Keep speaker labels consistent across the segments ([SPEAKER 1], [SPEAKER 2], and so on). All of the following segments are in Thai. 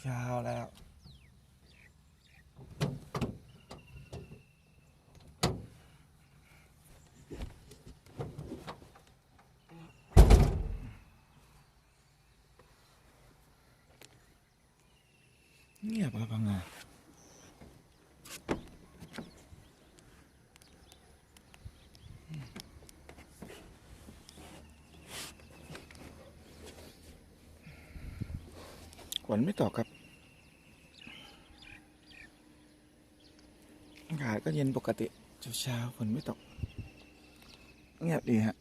[SPEAKER 1] เช้าแล้ว เงียบครับพังงา ฝนไม่ตกครับอากาศก็เย็นปกติเช้าๆฝนไม่ตกเงียบดีฮะ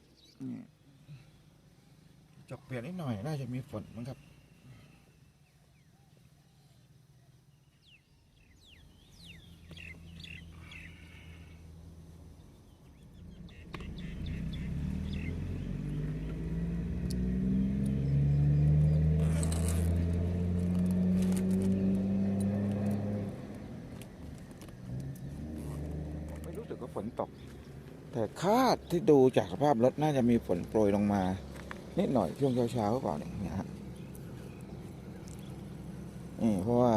[SPEAKER 1] จกเปลี่ยนนิดหน่อย น่าจะมีฝนมั้งครับ ไม่รู้สึกว่าฝนตก แต่คาด ที่ดูจากสภาพรถน่าจะมีฝนโปรยลงมา นิดหน่อยช่วงเช้าๆหรือเปล่าเนี่ยนะฮะนี่เพราะว่า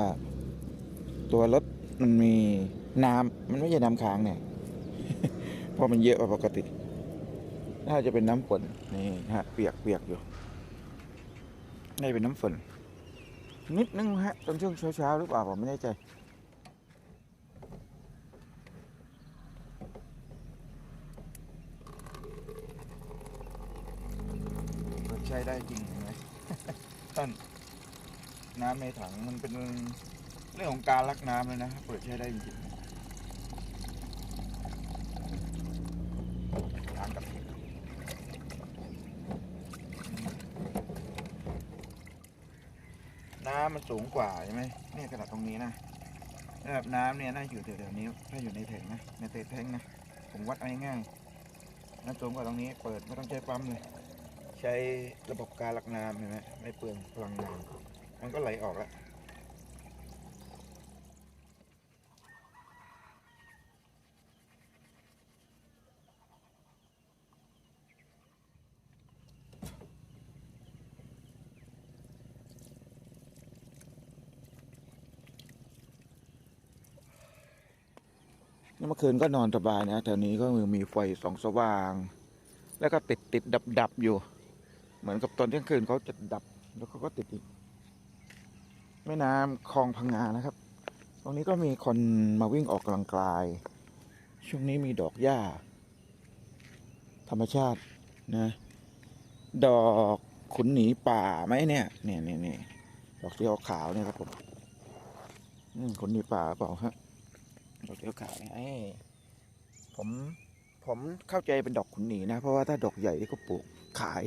[SPEAKER 1] ตัวรถมันมีน้ำมันไม่ใช่น้ำค้างเนี่ยเพราะมันเยอะกว่าปกติ น่าจะเป็นน้ำฝนนี่ฮะเปียกเปียกอยู่น่าจะเป็นน้ำฝน นิดนึงฮะตอนช่วงเช้าๆหรือเปล่าผมไม่แน่ใจ เปิดใช้ได้จริงเห็นไหม ต้นน้ำในถั งมันเป็นเรื่องของการรักน้ำเลยนะเปิดใช้ได้จริงล้างกับน้ำมันสูงกว่าใช่ไหมเนี่ยขนาดตรงนี้นะระดับน้ำเนี่ยน่าอยู่แถวๆนี้ถ้าอยู่ในแถงนะในเตแทงนะผมวัดเอาง่ายๆน้ำสูงกว่าตรงนี้เปิดไม่ต้องใช้ปั๊มเลยใช้ระบบการลักน้ำเห็นไหมไม่เปลืองพลังงาน มันก็ไหลออกแล้วเมื่อคืนก็นอนสบายนะแถวนี้ก็มีไฟสองสว่าง แล้วก็ติดติดดับดับอยู่ เหมือนกับตอนเที่ยงคืนเขาจะดับแล้วเขาก็ติดอีก แม่น้ำคลองพังงานะครับ ตรงนี้ก็มีคนมาวิ่งออกกำลังกาย ช่วงนี้มีดอกหญ้า ธรรมชาตินะ ดอกขุนหนีป่าไหมเนี่ยเนี่ยเนี่ยเนี่ยดอกเสียวขาวเนี่ยครับผมขุนหนีป่าเปล่าฮะดอกเสีขาวๆเนี่ยเอ้ผมผมเข้าใจเป็นดอกขุนหนีนะ เพราะว่าถ้าดอกใหญ่ที่เขาปลูกขาย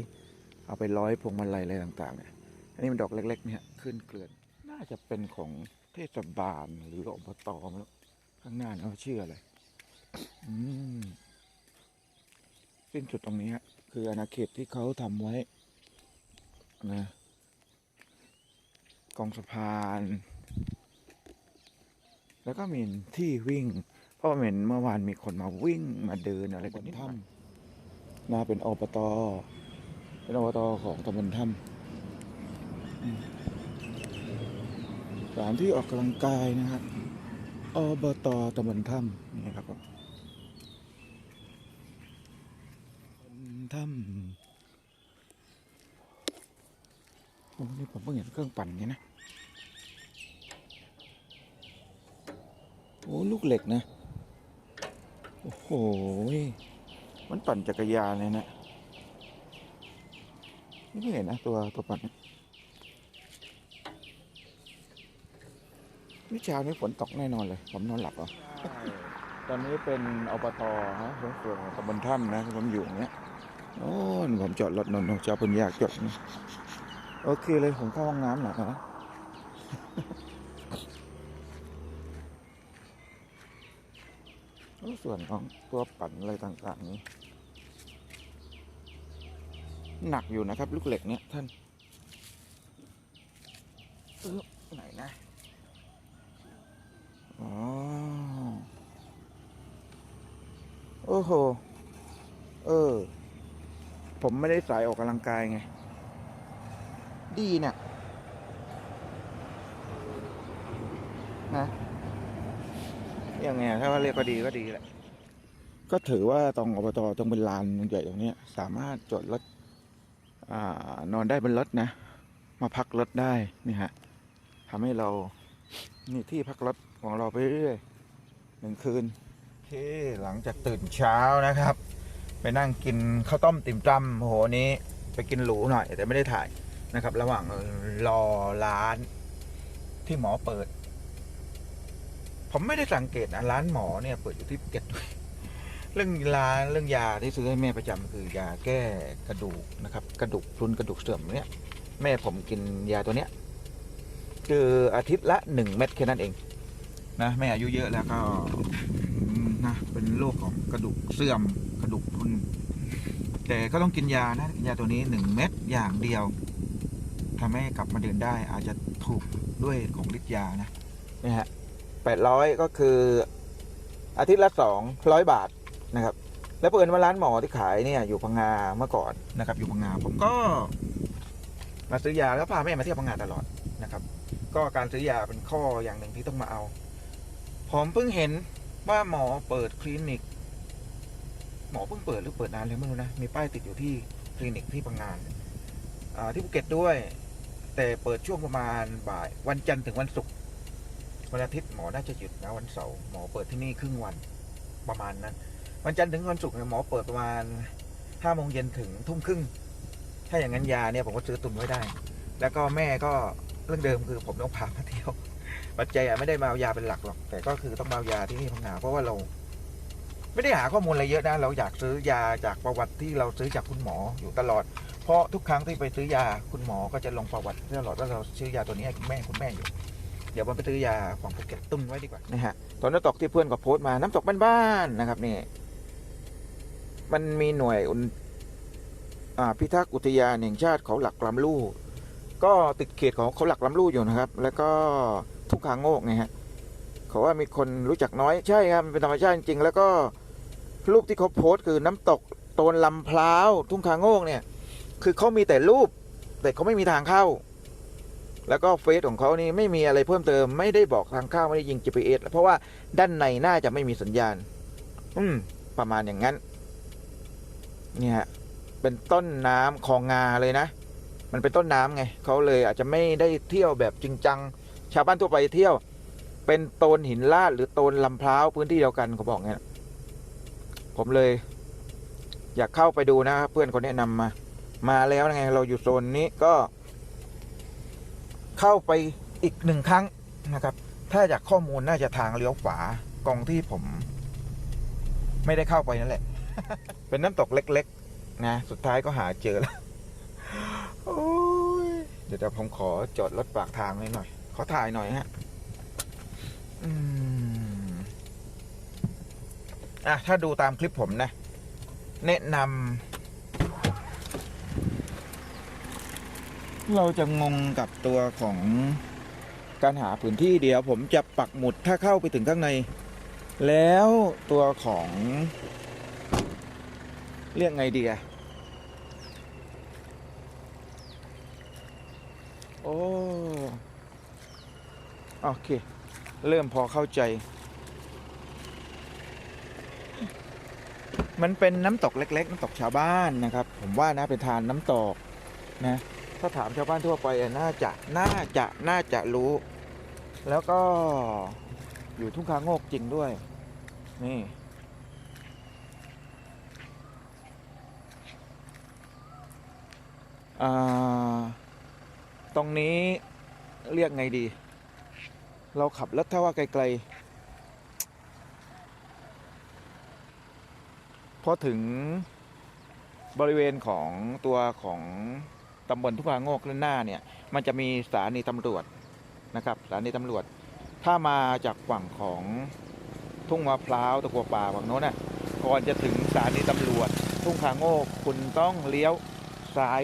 [SPEAKER 1] เอาไปร้อยพวงมาลัยอะไรต่างๆเนี่ยอันนี้มันดอกเล็ก ๆ เนี่ยขึ้นเกลื่อน จะเป็นของเทศบาลหรืออบตไม่รู้ข้างหน้าเนี่ยเขาชื่ออะไรสิ้นสุดตรงนี้คืออาณาเขตที่เขาทำไว้นะกองสะพาน แล้วก็มีที่วิ่ง เพราะเห็นเมื่อวานมีคนมาวิ่งมาเดินอะไรกันนี่ถ้ำน่าเป็นอบต เป็นอบตของตำบลถ้ำ สถานที่ออกกำลังกายนะครับอบตตำบลถ้ำนี่ครับผมถ้ำโอ้นี่ผมเพิ่งเห็นเครื่องปั่นนี่นะโอ้ลูกเหล็กนะ โอ้โห มันปั่นจักรยานเลยนะ นี่ไม่เห็นนะตัวตัวปั่นเนี่ย วิชานี้ฝนตกแน่นอนเลย ผมนอนหลับหรอะตอนนี้เป็นอบตฮะสวนส่วนตำบลถ้ำนะผมอยู่อย่างเนี้ยโอ้นผมจอดรถนนท์เจ้าปัญญากจอดนี่โอเคเลยผมเข้าห้องน้ำหน่อยนะโอ้ส่วนของตัวปั่นอะไรต่างๆนี้ หนักอยู่นะครับ ลูกเหล็กเนี่ยท่านเออไหนนะ โอ้โห เออ ผมไม่ได้สายออกกำลังกายไง ดีเนี่ยนะยังไงถ้าว่าเรียกก็ดีก็ดีแหละ ก็ถือว่าตรงอบตตรงเป็นลานใหญ่ตรงนี้สามารถจอดรถอ่านอนได้บนรถนะ มาพักรถได้นี่ฮะทำให้เรา มีที่พักรถของเราไปเรื่อยหนึ่งคืนโอเคหลังจากตื่นเช้านะครับ ไปนั่งกินข้าวต้มติ่มจำโอ้โหนี้ไปกินหรูหน่อย แต่ไม่ได้ถ่ายนะครับ ระหว่างรอร้านที่หมอเปิด ผมไม่ได้สังเกตนะร้านหมอเนี่ยเปิดอยู่ที่ภูเก็ตด้วยเรื่องร้านเรื่องยาที่ซื้อให้แม่ประจำคือยาแก้กระดูกนะครับ กระดูกพรุนกระดูกเสื่อมเนี่ยแม่ผมกินยาตัวเนี้ย คืออาทิตย์ละหนึ่งเม็ดแค่นั้นเองนะแม่อายุเยอะแล้วก็นะเป็นโรคของกระดูกเสื่อมกระดูกพุนแต่ก็ต้องกินยานะกินยาตัวนี้หนึ่งเม็ดอย่างเดียวทำให้กลับมาเดินได้อาจจะถูกด้วยของฤทธิ์ยานะนี่ฮะแปดร้อยก็คืออาทิตย์ละสองร้อยบาทนะครับ แล้วเปิดว่าร้านหมอที่ขายเนี่ยอยู่พังงาเมื่อก่อนนะครับ อยู่พังงาผมก็ มาซื้อยาแล้วพาแม่มาเที่ยวพังงาตลอดนะครับ ก็การซื้อยาเป็นข้ออย่างหนึ่งที่ต้องมาเอา ผมเพิ่งเห็นว่าหมอเปิดคลินิก หมอเพิ่งเปิดหรือเปิดนานแล้วไม่รู้นะ มีป้ายติดอยู่ที่คลินิกที่พังงานที่ภูเก็ตด้วย แต่เปิดช่วงประมาณบ่ายวันจันทร์ถึงวันศุกร์วันอาทิตย์หมอน่าจะหยุดนะวันเสาร์หมอเปิดที่นี่ครึ่งวันประมาณนั้น วันจันทร์ถึงวันศุกร์หมอเปิดประมาณห้าโมงเย็นถึงทุ่มครึ่ง ถ้าอย่างนั้นยาเนี่ยผมก็ซื้อตุนไว้ได้ แล้วก็แม่ก็ เรื่องเดิมคือผมต้องพามาเที่ยวปัจจัยอะไม่ได้มาเอายาเป็นหลักหรอก แต่ก็คือต้องมาเอายาที่นี่พังงาเพราะว่าเรา ไม่ได้หาข้อมูลอะไรเยอะนะ เราอยากซื้อยาจากประวัติที่เราซื้อจากคุณหมออยู่ตลอด เพราะทุกครั้งที่ไปซื้อยาคุณหมอก็จะลงประวัติตลอดว่าเราซื้อยาตัวนี้ให้คุณแม่คุณแม่อยู่ เดี๋ยวผมไปซื้อยาของภูเก็ตตุ้นไว้ดีกว่านะฮะตอนน้ำตกที่เพื่อนก็โพสต์มาน้ำตกบ้านๆนะครับนี่มันมีหน่วยอุนอ่าพิทักษ์อุทยานแห่งชาติเขาหลักลำลู่ ก็ติดเขตของเขาหลักลำลู่อยู่นะครับ แล้วก็ทุกขางโงกไงฮะเขาว่ามีคนรู้จักน้อยใช่ครับมันเป็นธรรมชาติจริงๆแล้วก็รูปที่เขาโพสต์คือน้ำตกโตนลำพร้าวทุ่งขางโงกเนี่ย คือเขามีแต่รูป แต่เขาไม่มีทางเข้า แล้วก็เฟซของเขานี่ไม่มีอะไรเพิ่มเติม ไม่ได้บอกทางเข้าไม่ได้ยิง GPS เพราะว่าด้านในน่าจะไม่มีสัญญาณ อืม ประมาณอย่างนั้น เนี่ยเป็นต้นน้ำคลองงาเลยนะ มันเป็นต้นน้ำไงเขาเลยอาจจะไม่ได้เที่ยวแบบจริงจัง ชาวบ้านทั่วไปเที่ยว เป็นโตนหินลาดหรือโตนลำพร้าวพื้นที่เดียวกันเขาบอกเงี้ยผมเลย อยากเข้าไปดูนะเพื่อนคนแนะนำมา มาแล้วไง เราอยู่โซนนี้ก็ เข้าไปอีกหนึ่งครั้งนะครับ ถ้าจากข้อมูลน่าจะทางเลี้ยวขวากองที่ผม ไม่ได้เข้าไปนั่นแหละ เป็นน้ำตกเล็ก ๆ นะ สุดท้ายก็หาเจอแล้ว ดี๋ยวเดี๋ยวผมขอจอดรถปากทางเลยหน่อยขอถ่ายหน่อยฮะอะถ้าดูตามคลิปผมนะ แนะนำเราจะงงกับตัวของการหาพื้นที่เดียว ผมจะปักหมุดถ้าเข้าไปถึงข้างใน แล้วตัวของ เรียกไงดีอะ โอ้โอเค เริ่มพอเข้าใจ มันเป็นน้ำตกเล็ก ๆ น้ำตกชาวบ้านนะครับ ผมว่านะเป็นทานน้ำตกนะ ถ้าถามชาวบ้านทั่วไปน่าจะน่าจะน่าจะรู้ แล้วก็อยู่ทุ่งคาโงกจริงด้วย นี่อ่า ตรงนี้เรียกไงดี เราขับรถถ้าว่าไกลๆ พอถึงบริเวณของตัวของตำบลทุกพาโงกด้านหน้าเนี่ย มันจะมีสถานีตำรวจนะครับสถานีตำรวจ ถ้ามาจากฝั่งของทุ่งมะพร้าวตะกัวป่าฝั่งโน้นน่ะก่อนจะถึงสถานีตำรวจ ทุ่งคาโงกคุณต้องเลี้ยวซ้าย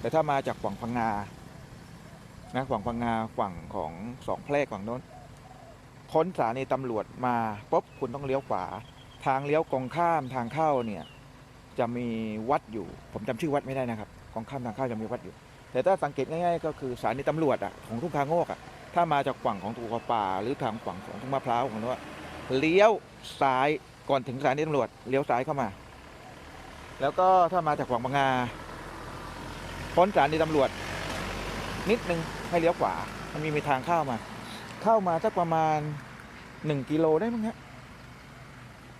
[SPEAKER 1] แต่ถ้ามาจากฝั่งพังงา นะฝั่งพังงาฝั่งของสองแพรกฝั่งโน้นพ้นสถานีตำรวจมาปุ๊บคุณต้องเลี้ยวขวา ทางเลี้ยวกองข้ามทางเข้าเนี่ยจะมีวัดอยู่ ผมจำชื่อวัดไม่ได้นะครับของข้ามทางเข้าจะมีวัดอยู่ แต่ถ้าสังเกตง่ายๆก็คือสถานีตำรวจอะของทุ่งคาโงกอะถ้ามาจากฝั่งของตัวป่า หรือทางฝั่งของทุ่งมะพร้าวของเราอะเลี้ยวซ้ายก่อนถึงสถานีตำรวจเลี้ยวซ้ายเข้ามา แล้วก็ถ้ามาจากฝั่งบางนาพ้นสถานีตำรวจนิดนึง ให้เลี้ยวขวา มันมีมีทางเข้ามา เข้ามาสักประมาณหนึ่งกิโลได้มั้งฮะ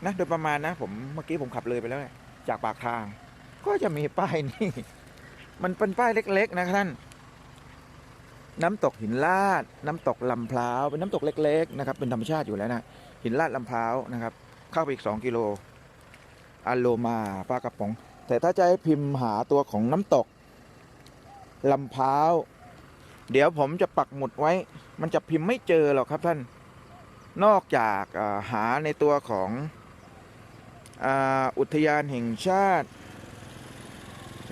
[SPEAKER 1] นะโดยประมาณนะ ผมเมื่อกี้ผมขับเลยไปแล้วเนี่ยจากปากทาง ก็จะมีป้ายนี่ มันเป็นป้ายเล็ก ๆ นะท่าน น้ำตกหินลาด น้ำตกลำพร้าวเป็นน้ำตกเล็ก ๆ นะครับ เป็นธรรมชาติอยู่แล้วนะหินลาดลำพร้าวนะครับ เข้าไปอีกสองกิโลอาโลมาปลากระป๋อง แต่ถ้าจะให้พิมพ์หาตัวของน้ำตกลำพร้าว เดี๋ยวผมจะปักหมุดไว้ มันจะพิมพ์ไม่เจอหรอกครับท่าน นอกจากหาในตัวของออุทยานแห่งชาติ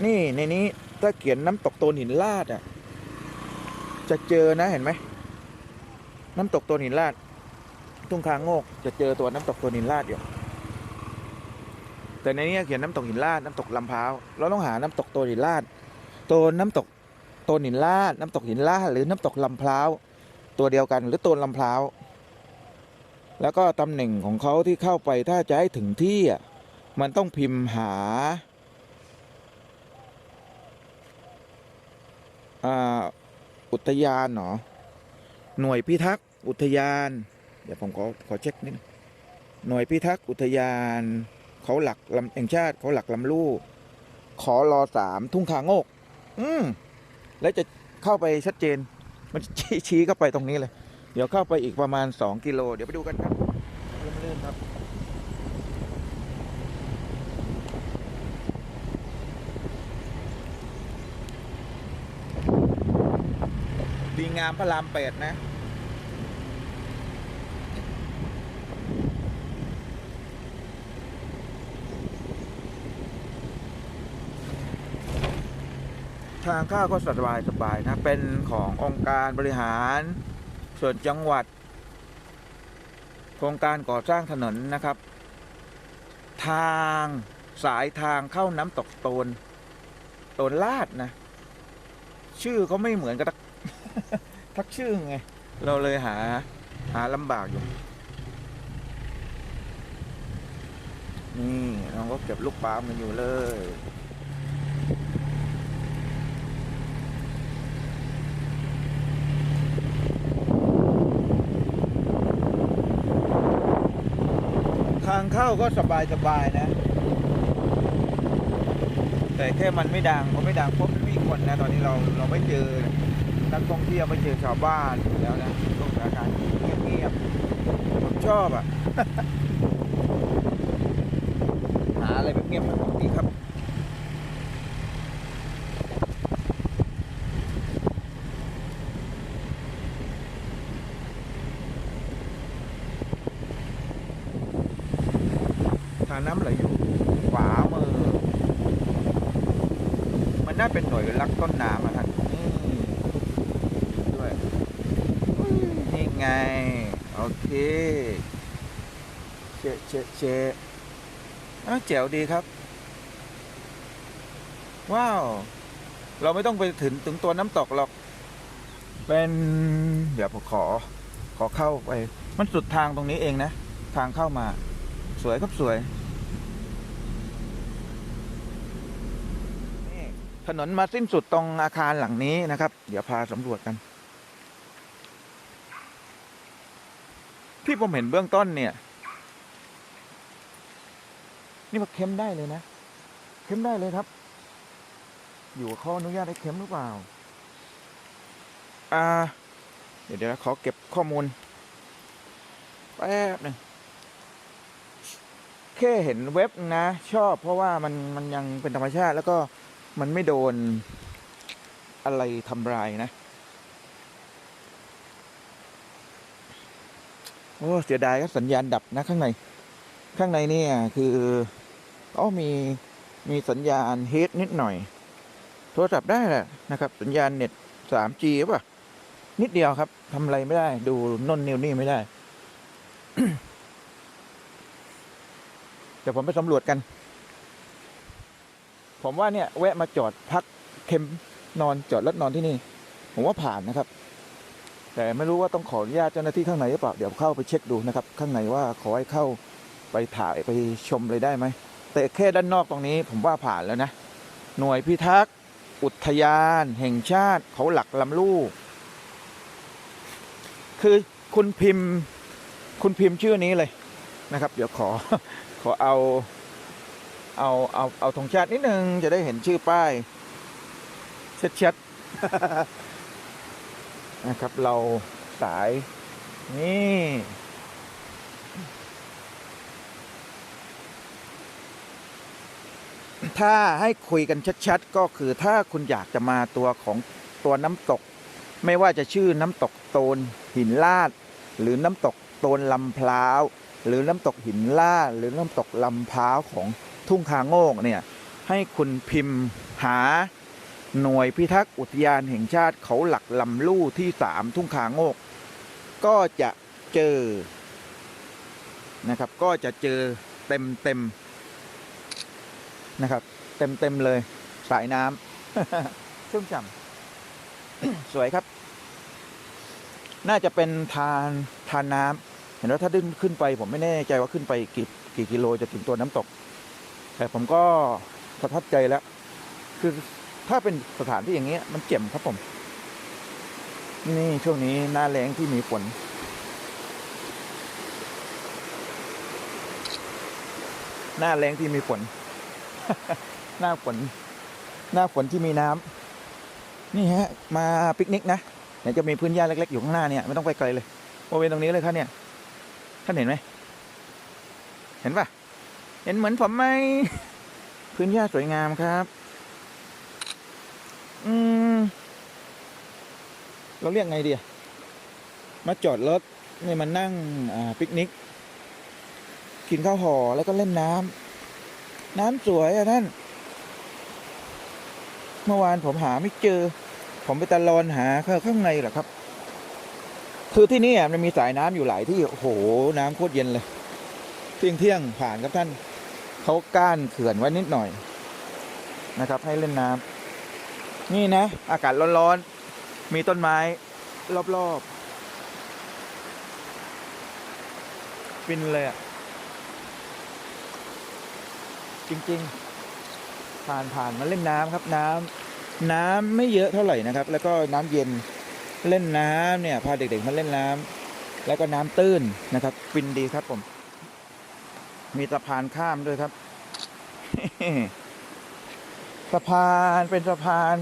[SPEAKER 1] นี่ในนี้ถ้าเขียนน้ำตกโตนหินลาดอะ จะเจอนะเห็นไหม น้ำตกโตนหินลาด ทุ่งคางโงกจะเจอตัวน้ำตกโตนหินลาดอยู่แต่ในนี้เขียนน้ำตกหินลาดน้ำตกลำพร้าวเราต้องหาน้ำตกโตนหินลาดโตนน้ำตก ตนหินลาดน้ำตกหินลาดหรือน้ำตกลำพร้าวตัวเดียวกันหรือโตนลำพร้าวแล้วก็ตำแหน่งของเขาที่เข้าไปถ้าจะให้ถึงที่มันต้องพิมพ์หาอุทยานเหรอหน่วยพิทักษ์อุทยาน เดี๋ยวผมขอขอเช็คนิดหน่วยพิทักษ์อุทยาน เขาหลักลำแห่งชาติเขาหลักลำลู่ขอรอสามทุ่งคาโงก อืม แล้วจะเข้าไปชัดเจน มันชี้ชี้เข้าไปตรงนี้เลย เดี๋ยวเข้าไปอีกประมาณ 2 กิโล เดี๋ยวไปดูกันครับเลื่อนๆครับดีงามพระรามแปดนะ ทางเข้าก็สบายสบายๆนะเป็นขององค์การบริหารส่วนจังหวัด โครงการก่อสร้างถนนนะครับ ทางสายทางเข้าน้ำตกโตน โตนลาดนะ ชื่อเขาไม่เหมือนกับทักทักชื่อไง เราเลยหาหาลำบากอยู่ นี่น้องก็เก็บลูกปลามันอยู่เลย เข้าก็สบายสบายๆนะ แต่แค่มันไม่ดังเพราะไม่ดังเพราะไม่มีคนนะตอนนี้เราเราไม่เจอนักท่องเที่ยวไม่เจอชาวบ้านแล้วนะต้องสถานการณ์เงียบๆผมชอบอะ หาอะไรแบบเงียบแบบนี้ครับ ทางน้ำไหลอยู่ขวามือ มันน่า เป็นหน่วยรักต้นน้ำอะท่านนี่ด้วยนี่ไง โอเคเชเชเชะอ้าวแจ๋วดีครับ ว้าว เราไม่ต้องไปถึงถึงตัวน้ำตกหรอก เป็นเดี๋ยวผมขอ ขอเข้าไป มันสุดทางตรงนี้เองนะ ทางเข้ามา สวยครับสวย นี่ ถนนมาสิ้นสุดตรงอาคารหลังนี้นะครับ เดี๋ยวพาสำรวจกัน ที่ผมเห็นเบื้องต้นเนี่ย นี่มาเค็มได้เลยนะเค็มได้เลยครับ อยู่ขาออนุญาตให้เค็มหรือเปล่า อ่า เดี๋ยวเดี๋ยวขอเก็บข้อมูลแป๊บหนึ่งแค่เห็นเว็บนะ ชอบเพราะว่ามันมันยังเป็นธรรมชาติแล้วก็ มันไม่โดนอะไรทำลายนะ โอ้เสียดายก็สัญญาณดับนะข้างใน ข้างในเนี่ยคืออ๋อมีมีสัญญาณเฮดนิดหน่อย โทรศัพท์ได้แหละนะครับ สัญญาณเน็ต 3G ป่ะ นิดเดียวครับทำอะไรไม่ได้ ดูนนนิวนี่ไม่ได้ เดี๋ยวผมไปสำรวจกัน ผมว่าเนี่ยแวะมาจอดพักเค็มนอนจอดรถนอนที่นี่ ผมว่าผ่านนะครับ แต่ไม่รู้ว่าต้องขออนุญาตเจ้าหน้าที่ข้างในหรือเปล่าเดี๋ยวเข้าไปเช็คดูนะครับ ข้างในว่าขอให้เข้าไปถ่ายไปชมเลยได้ไหมแต่แค่ด้านนอกตรงนี้ ผมว่าผ่านแล้วนะ หน่วยพิทักษ์อุทยาน แห่งชาติเขาหลักลำลูก คือคุณพิมพ์ คุณพิมพ์ชื่อนี้เลยนะครับ เดี๋ยวขอขอเอา เอาเอาเอาธงชาตินิดนึงจะได้เห็นชื่อป้ายชัดๆนะครับ เราสาย นี่ถ้าให้คุยกันชัดๆ ก็คือถ้าคุณอยากจะมาตัวของตัวน้ำตก ไม่ว่าจะชื่อน้ำตกโตนหินลาด หรือน้ำตกโตนลำพร้าว หรือน้ำตกหินลาด หรือน้ำตกลำพร้าวของ ทุ่งคาโงกเนี่ยให้คุณพิมพ์หาหน่วยพิทักษ์อุทยานแห่งชาติเขาหลักลำลู่ที่สามทุ่งคาโงก ก็จะเจอนะครับ ก็จะเจอเต็มเต็มนะครับ เต็มเต็มเลยสายน้ำชุ่มฉ่ำสวยครับ น่าจะเป็นทานทานน้ำเห็นว่าถ้าดึงขึ้นไป ผมไม่แน่ใจว่าขึ้นไปกี่กี่กิโลจะถึงตัวน้ำตก แต่ผมก็ประทับใจแล้ว คือถ้าเป็นสถานที่อย่างเงี้ย มันเจ็มครับผม นี่ช่วงนี้หน้าแรงที่มีฝนหน้าแรงที่มีฝน หน้าฝน หน้าฝนที่มีน้ำนี่ฮะ มาปิกนิกนะเดี๋ยวจะมีพื้นหญ้าเล็กๆอยู่ข้างหน้าเนี่ยไม่ต้องไปไกลเลยบริเวณตรงนี้เลยครับเนี่ยท่านเห็นไหม เห็นปะ เห็นเหมือนผมไหม พื้นหญ้าสวยงามครับ อืม เราเรียกไงดีอะมาจอดรถนี่มานั่งอ่าปิกนิก กินข้าวห่อแล้วก็เล่นน้ำ น้ำสวยอะท่าน เมื่อวานผมหาไม่เจอ ผมไปตะลอนหาข้างข้างในแหละครับ คือที่นี่อะมันมีสายน้ำอยู่หลายที่ โอ้โห น้ำโคตรเย็นเลยเที่ยงเที่ยงผ่านครับท่าน เขาก้านเขื่อนไว้นิดหน่อยนะครับ ให้เล่นน้ำนี่นะ อากาศร้อนๆ มีต้นไม้รอบๆฟินเลยอะจริงๆ ผ่านผ่านมาเล่นน้ำครับน้ำน้ำไม่เยอะเท่าไหร่นะครับ แล้วก็น้ำเย็นเล่นน้ำเนี่ยพาเด็กๆมาเล่นน้ำแล้วก็น้ำตื้นนะครับฟินดีครับผม มีสะพานข้ามด้วยครับ สะพานเป็นสะพาน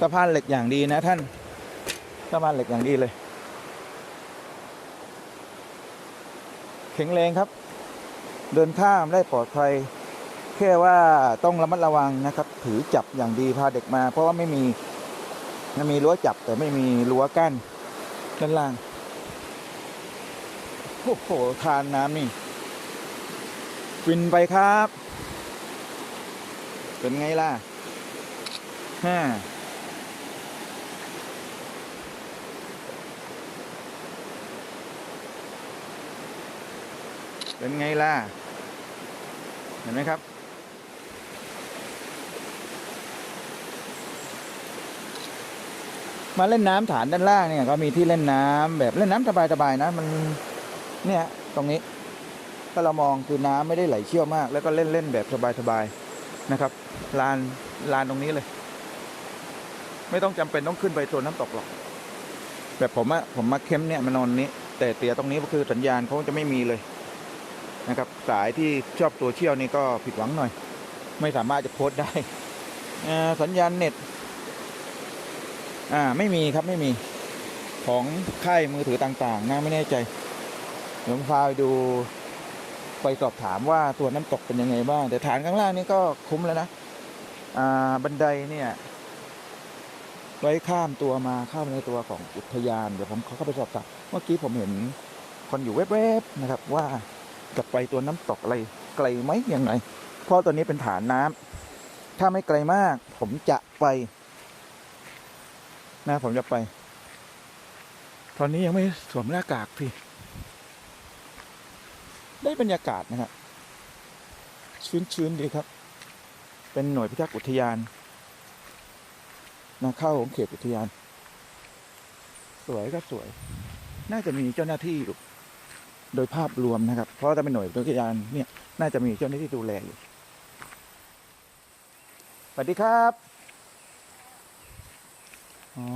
[SPEAKER 1] สะพานเหล็กอย่างดีนะท่านสะพานเหล็กอย่างดีเลยแข็งแรงครับ เดินข้ามได้ปลอดภัยแค่ว่าต้องระมัดระวังนะครับ ถือจับอย่างดีพาเด็กมา เพราะว่าไม่มีมันมีรั้วจับแต่ไม่มีรั้วกั้นด้านล่าง โอ้โห ทานน้ำนี่ ฟินไปครับ เป็นไงล่ะฮ่าเป็นไงล่ะ เห็นไหมครับ มาเล่นน้ำฐานด้านล่างเนี่ยก็มีที่เล่นน้ำแบบเล่นน้ำสบายๆนะมันเนี่ยตรงนี้ ถ้าเรามองคือน้ำไม่ได้ไหลเชี่ยวมาก แล้วก็เล่นเล่นแบบสบายๆนะครับลานลานตรงนี้เลย ไม่ต้องจำเป็นต้องขึ้นไปตัวน้ำตกหรอกแบบผมอะผมมาเข้มเนี่ยมานอนนี้ แต่เตียตรงนี้ก็คือสัญญาณเขาจะไม่มีเลยนะครับ สายที่ชอบตัวเชี่ยวนี่ก็ผิดหวังหน่อย ไม่สามารถจะโพสต์ได้สัญญาณเน็ตอ่าไม่มีครับไม่มีของค่ายมือถือต่าง ๆนะไม่แน่ใจเดี๋ยวผมพาไปดู ไปสอบถามว่าตัวน้ำตกเป็นยังไงบ้าง แต่ฐานข้างล่างนี่ก็คุ้มแล้วนะอ่าบันไดเนี่ยไว้ข้ามตัวมาข้ามในตัวของอุทยาน เดี๋ยวผมเข้าไปสอบถามเมื่อกี้ผมเห็นคนอยู่แวบๆนะครับ ว่าจะไปตัวน้ำตกอะไรไกลไหมยังไง เพราะตัวนี้เป็นฐานน้ำถ้าไม่ไกลมาก ผมจะไปนะผมจะไป ตอนนี้ยังไม่สวมหน้ากากพี่ ได้บรรยากาศนะครับชื้นๆดีครับ เป็นหน่วยพิทักษ์อุทยานนะเข้าของเขตอุทยาน สวยก็สวย น่าจะมีเจ้าหน้าที่อยู่โดยภาพรวมนะครับ เพราะถ้าเป็นหน่วยอุทยานเนี่ยน่าจะมีเจ้าหน้าที่ดูแลอยู่สวัสดีครับอ๋อ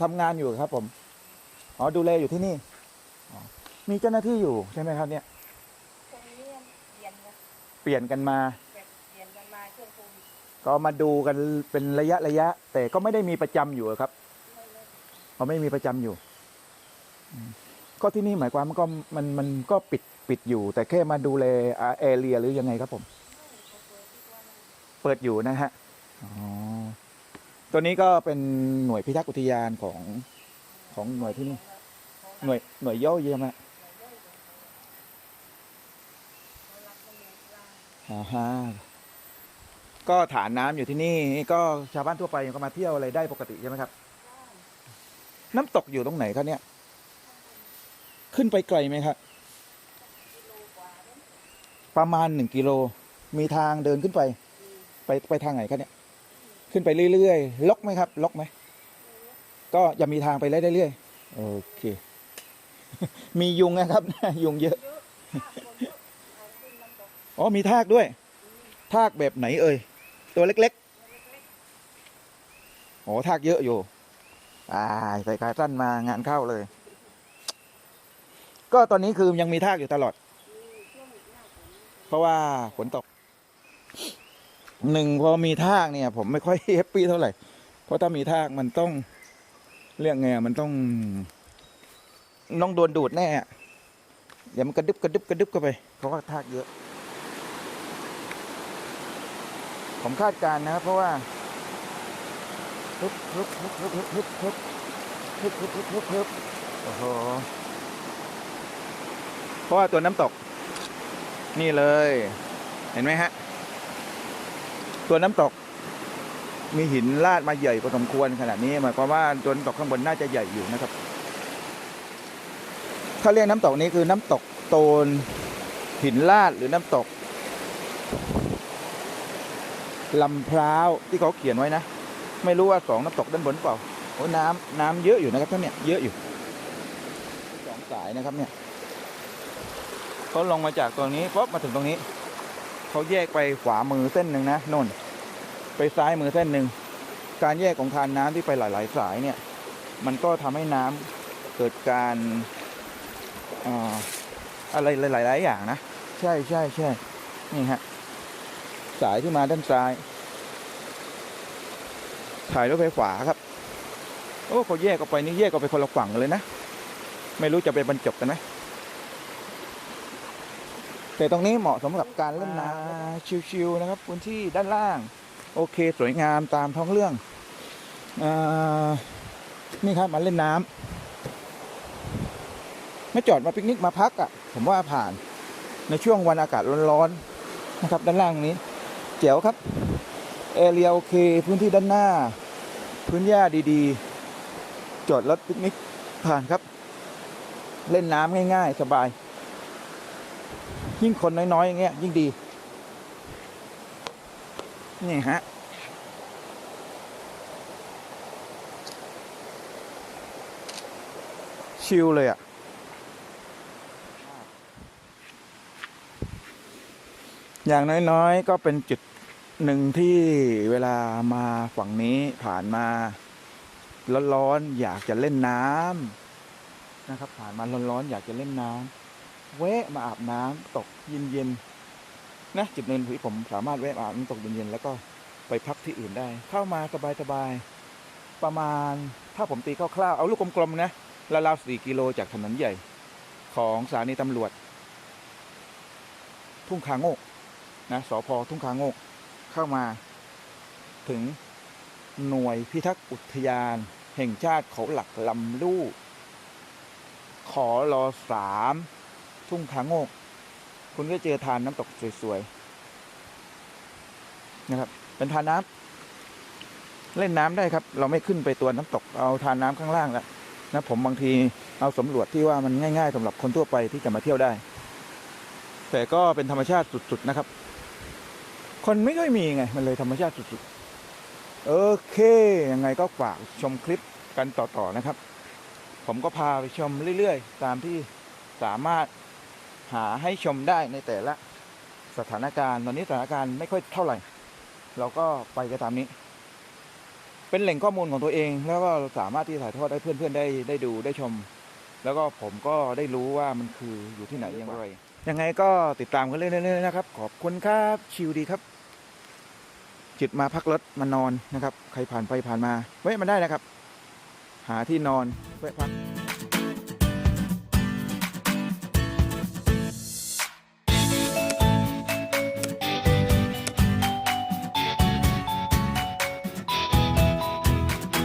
[SPEAKER 1] ทำงานอยู่ครับผม อ๋อ ดูแลอยู่ที่นี่ มีเจ้าหน้าที่อยู่ใช่ไหมครับเนี่ย
[SPEAKER 2] ตรงนี้เปลี่ยนนะ
[SPEAKER 1] เปลี่ยนกันมา
[SPEAKER 2] เปลี่ยนกันมาช่วงโควิด
[SPEAKER 1] ก็มาดูกันเป็นระยะระยะ แต่ก็ไม่ได้มีประจำอยู่ครับ
[SPEAKER 2] ไม่เลย
[SPEAKER 1] เขาไม่มีประจำอยู่อืมก็ที่นี่หมายความมันก็มันมันก็ปิดปิดอยู่ แต่แค่มาดูแลแอเรียหรือยังไงครับผม
[SPEAKER 2] เขาเปิดทุกวัน
[SPEAKER 1] เปิดอยู่นะฮะ อ๋อ ตัวนี้ก็เป็นหน่วยพิทักษ์อุทยานของของหน่วยที่นี่ หน่วยหน่วยย่อยเยี่ยมฮะ
[SPEAKER 2] เขารับมาเลี้ยง ปลา
[SPEAKER 1] อ่าฮะก็ฐานน้ำอยู่ที่นี่ก็ชาวบ้านทั่วไปก็มาเที่ยวอะไรได้ปกติใช่ไหมครับ น้ำตกอยู่ตรงไหนครับเนี่ย ขึ้นไปไกลไหมครับ
[SPEAKER 2] กิโลกว่าเนี่ย
[SPEAKER 1] ประมาณหนึ่งกิโล มีทางเดินขึ้นไป ไปไปทางไหนครับเนี่ย ขึ้นไปเรื่อยๆ ลกไหมครับ ลกไหม ก็จะมีทางไปเรื่อยๆ โอเค มียุงนะครับ ยุงเยอะ
[SPEAKER 2] อ๋อ
[SPEAKER 1] มีทากด้วย ทากแบบไหนเอ่ย ตัวเล็กๆโอ้ทากเยอะอยู่อ่าใส่ขาสั้นมางานเข้าเลย ก็ตอนนี้คือยังมีทากอยู่ตลอด เพราะว่าฝนตกหนึ่งพอมีทากเนี่ย ผมไม่ค่อยแฮปปี้เท่าไหร่ เพราะถ้ามีทากมันต้องเรียกไงมันต้องต้องโดนดูดแน่อะเดี๋ยวมันกระดึบกระดึบกระดึบเข้าไป เพราะว่าทากเยอะ ผมคาดการณ์นะครับ เพราะว่าฮึบฮึบฮึบฮึบฮึบฮึบฮึบฮึบฮึบฮึบฮึบโอ้โหเพราะว่าตัวน้ำตก นี่เลย เห็นไหมฮะ ตัวน้ำตก มีหินลาดมาใหญ่พอสมควรขนาดนี้หมายความว่าตัวน้ำตกข้างบนน่าจะใหญ่อยู่นะครับ ถ้าเรียกน้ำตกนี้คือน้ำตกโตนหินลาดหรือน้ำตก ลำพร้าวที่เขาเขียนไว้นะ ไม่รู้ว่าสองน้ำตกด้านบนเปล่าโอ้น้ำน้ำเยอะอยู่นะครับท่านเนี่ยเยอะอยู่สองสายนะครับเนี่ยเขาลงมาจากตรงนี้ปุ๊บมาถึงตรงนี้เขาแยกไปขวามือเส้นหนึ่งนะโน่นไปซ้ายมือเส้นหนึ่งการแยกของทานน้ำที่ไปหลาย ๆ สายเนี่ย มันก็ทำให้น้ำเกิดการอ่าอะไรหลาย ๆ อย่างนะ ใช่ใช่ใช่นี่ฮะ สายที่มาด้านซ้าย ถ่ายรถไฟฟ้าครับ โอ้เขาแยกออกไปนี่แยกออกไปคนละฝั่งกันเลยนะ ไม่รู้จะไปบรรจบกันไหมแต่ตรงนี้เหมาะสำหรับการเล่นน้ำชิวๆนะครับพื้นที่ด้านล่าง โอเคสวยงามตามท้องเรื่องอานี่ครับมาเล่นน้ำไม่จอดมาปิกนิกมาพักอะ่ะ ผมว่าผ่านในช่วงวันอากาศร้อนๆนะครับ ด้านล่างนี้ เจ๋วครับเอเรียโอเค พื้นที่ด้านหน้า พื้นหญ้าดีๆ จอดรถปิกนิกผ่านครับ เล่นน้ำง่าย ๆ สบาย ยิ่งคนน้อยๆอย่างเงี้ยยิ่งดี นี่ฮะชิลเลยอะ่ะ อย่างน้อยๆ ก็เป็นจุดหนึ่งที่เวลามาฝั่งนี้ผ่านมาร้อนๆอยากจะเล่นน้ำนะครับ ผ่านมาร้อนๆอยากจะเล่นน้ำแวะมาอาบน้ำตกเย็นๆนะจุดนึงที่ผมสามารถแวะอาบน้ำตกเย็นๆแล้วก็ไปพักที่อื่นได้ เข้ามาสบายๆประมาณถ้าผมตีคร่าวๆเอาลูกกลมๆนะราวๆสี่กิโลจากถนนใหญ่ ของสถานีตำรวจ ทุ่งคาโงก นะสพทุ่งคาโงกเข้ามาถึงหน่วยพิทักษ์อุทยาน แห่งชาติเขาหลักลำลูกขอรอสามทุ่งคาโงก คุณก็เจอทานน้ำตกสวยๆนะครับ เป็นทานน้ำเล่นน้ำได้ครับ เราไม่ขึ้นไปตัวน้ำตกเอาทานน้ำข้างล่างแล้วนะผมบางทีเอาสำรวจที่ว่ามันง่าย ๆสำหรับคนทั่วไปที่จะมาเที่ยวได้ แต่ก็เป็นธรรมชาติสุด ๆ นะครับ คนไม่ค่อยมีไง มันเลยธรรมชาติสุดๆ โอเค ยังไงก็ฝากชมคลิปกันต่อๆนะครับ ผมก็พาไปชมเรื่อยๆ ตามที่สามารถหาให้ชมได้ในแต่ละสถานการณ์ ตอนนี้สถานการณ์ไม่ค่อยเท่าไหร่ เราก็ไปกันตามนี้ เป็นแหล่งข้อมูลของตัวเอง แล้วก็สามารถที่ถ่ายทอดให้เพื่อนๆได้ได้ดูได้ชม แล้วก็ผมก็ได้รู้ว่ามันคืออยู่ที่ไหนอย่างไรยังไงก็ติดตามกันเรื่อยๆนะครับ ขอบคุณครับ ชิวดีครับ จิตมาพักรถมานอนนะครับ ใครผ่านไปผ่านมาแวะมาได้นะครับ หาที่นอนแวะพัก